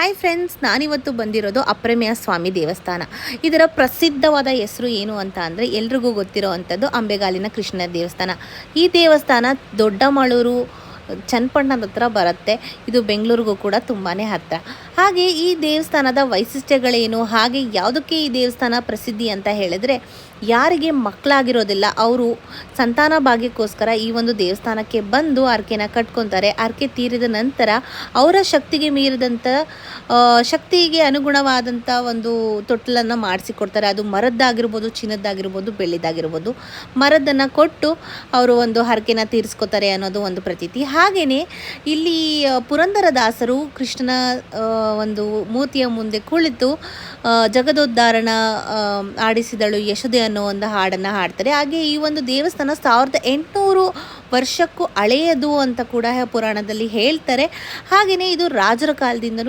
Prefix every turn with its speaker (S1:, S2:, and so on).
S1: Hi friends ನಾನಿವತ್ತು ಬಂದಿರೋದು ಅಪ್ರಮೇಯ ಸ್ವಾಮಿ ದೇವಸ್ಥಾನ. ಇದರ ಪ್ರಸಿದ್ಧವಾದ ಹೆಸರು ಏನು ಅಂತ ಅಂದರೆ ಎಲ್ರಿಗೂ ಗೊತ್ತಿರೋ ಅಂಥದ್ದು ಅಂಬೆಗಾಲಿನ ಕೃಷ್ಣ ದೇವಸ್ಥಾನ. ಈ ದೇವಸ್ಥಾನ ದೊಡ್ಡಮಳೂರು, ಚನ್ನಪಟ್ಟಣದ ಹತ್ರ ಬರುತ್ತೆ. ಇದು ಬೆಂಗಳೂರಿಗೂ ಕೂಡ ತುಂಬಾ ಹತ್ತಿರ ಹಾಗೆ ಈ ದೇವಸ್ಥಾನದ ವೈಶಿಷ್ಟ್ಯಗಳೇನು? ಹಾಗೆ ಯಾವುದಕ್ಕೆ ಈ ದೇವಸ್ಥಾನ ಪ್ರಸಿದ್ಧಿ ಅಂತ ಹೇಳಿದರೆ, ಯಾರಿಗೆ ಮಕ್ಕಳಾಗಿರೋದಿಲ್ಲ, ಅವರು ಸಂತಾನ ಭಾಗ್ಯಕ್ಕೋಸ್ಕರ ಈ ಒಂದು ದೇವಸ್ಥಾನಕ್ಕೆ ಬಂದು ಆರ್ಕೆನ ಕಟ್ಕೊತಾರೆ. ಆರ್ಕೆ ತೀರಿದ ನಂತರ ಅವರ ಶಕ್ತಿಗೆ ಮೀರಿದಂಥ ಶಕ್ತಿಗೆ ಅನುಗುಣವಾದಂಥ ಒಂದು ತೊಟ್ಟಲನ್ನು ಮಾಡಿಸಿಕೊಡ್ತಾರೆ. ಅದು ಮರದ್ದಾಗಿರ್ಬೋದು, ಚಿನ್ನದ್ದಾಗಿರ್ಬೋದು ಬೆಳ್ಳಿದಾಗಿರ್ಬೋದು ಮರದನ್ನು ಕೊಟ್ಟು ಅವರು ಒಂದು ಹರಕೆನ ತೀರಿಸ್ಕೋತಾರೆ ಅನ್ನೋದು ಒಂದು ಪ್ರತೀತಿ. ಹಾಗೆಯೇ ಇಲ್ಲಿ ಪುರಂದರದಾಸರು ಕೃಷ್ಣನ ಒಂದು ಮೂರ್ತಿಯ ಮುಂದೆ ಕುಳಿತು ಜಗದೋದ್ಧಾರಣ ಆಡಿಸಿದಳು ಯಶೋದೆ ಅನ್ನೋ ಒಂದು ಹಾಡನ್ನು ಹಾಡ್ತಾರೆ. ಹಾಗೆ ಈ ಒಂದು ದೇವಸ್ಥಾನ ಸಾವಿರದ ಎಂಟುನೂರು ವರ್ಷಕ್ಕೂ ಹಳೆಯದು ಅಂತ ಕೂಡ ಪುರಾಣದಲ್ಲಿ ಹೇಳ್ತಾರೆ. ಹಾಗೆಯೇ ಇದು ರಾಜರ ಕಾಲದಿಂದಲೂ